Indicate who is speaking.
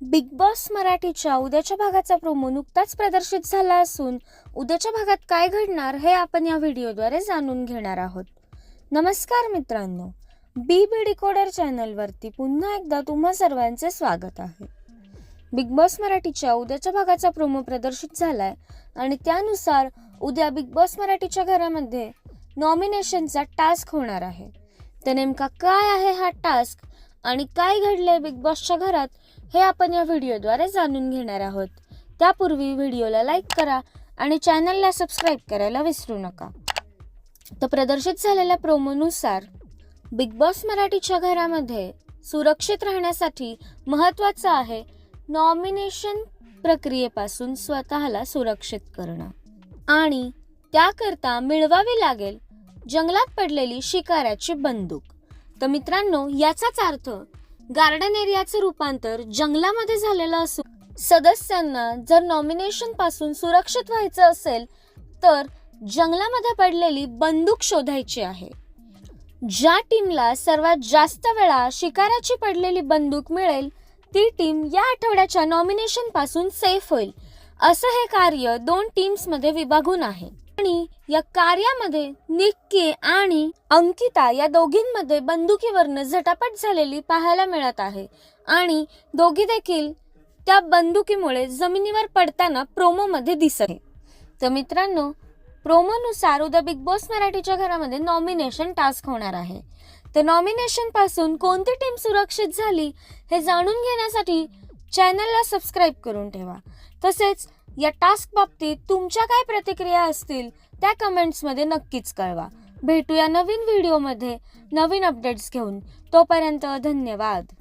Speaker 1: Big boss मराठीच्या उद्याच्या भागाचा प्रोमो नुकताच प्रदर्शित झाला असून उद्याच्या भागात काय घडणार हे आपण या व्हिडिओद्वारे जाणून घेणार आहोत. नमस्कार मित्रांनो बी बी डिकोडर चॅनलवरती पुन्हा एकदा तुम्हा सर्वांचे स्वागत आहे. बिग बॉस मराठीच्या उद्याच्या भागाचा प्रोमो प्रदर्शित झालाय आणि त्यानुसार उद्या बिग बॉस मराठीच्या घरामध्ये नॉमिनेशनचा टास्क होणार आहे. तर नेमका काय आहे हा टास्क आणि काय घडलंय बिग बॉसच्या घरात हे आपण या व्हिडिओद्वारे जाणून घेणार आहोत. त्यापूर्वी व्हिडिओला लाईक करा आणि चॅनलला सबस्क्राईब करायला विसरू नका. तर प्रदर्शित झालेल्या प्रोमोनुसार बिग बॉस मराठीच्या घरामध्ये सुरक्षित राहण्यासाठी महत्त्वाचं आहे नॉमिनेशन प्रक्रियेपासून स्वतःला सुरक्षित करणं. आणि त्याकरता मिळवावी लागेल जंगलात पडलेली शिकाऱ्याची बंदूक. तर मित्रांनो याचाच अर्थ गार्डन एरियाचं रूपांतर जंगलामध्ये झालेलं असून सदस्यांना जर नॉमिनेशनपासून सुरक्षित व्हायचं असेल तर जंगलामध्ये पडलेली बंदूक शोधायची आहे. ज्या टीमला सर्वात जास्त वेळा शिकाराची पडलेली बंदूक मिळेल ती टीम या आठवड्याच्या नॉमिनेशनपासून सेफ होईल. असं हे कार्य दोन टीम्समध्ये विभागून आहे. आणि या कार्यामध्ये निक्की आणि अंकिता या दोघींमध्ये बंदुकीवरनं झटापट झालेली पाहायला मिळत आहे. आणि दोघी देखील त्या बंदुकीमुळे जमिनीवर पडताना प्रोमोमध्ये दिसत आहे. तर मित्रांनो प्रोमोनुसार उद्या बिग बॉस मराठीच्या घरामध्ये नॉमिनेशन टास्क होणार आहे. तर नॉमिनेशनपासून कोणती टीम सुरक्षित झाली हे जाणून घेण्यासाठी चॅनलला सबस्क्राईब करून ठेवा. तसेच या टास्क बाबतीत तुमच्या काय प्रतिक्रिया असतील त्या कमेंट्समध्ये नक्कीच कळवा. भेटूया नवीन व्हिडिओमध्ये नवीन अपडेट्स घेऊन. तोपर्यंत धन्यवाद.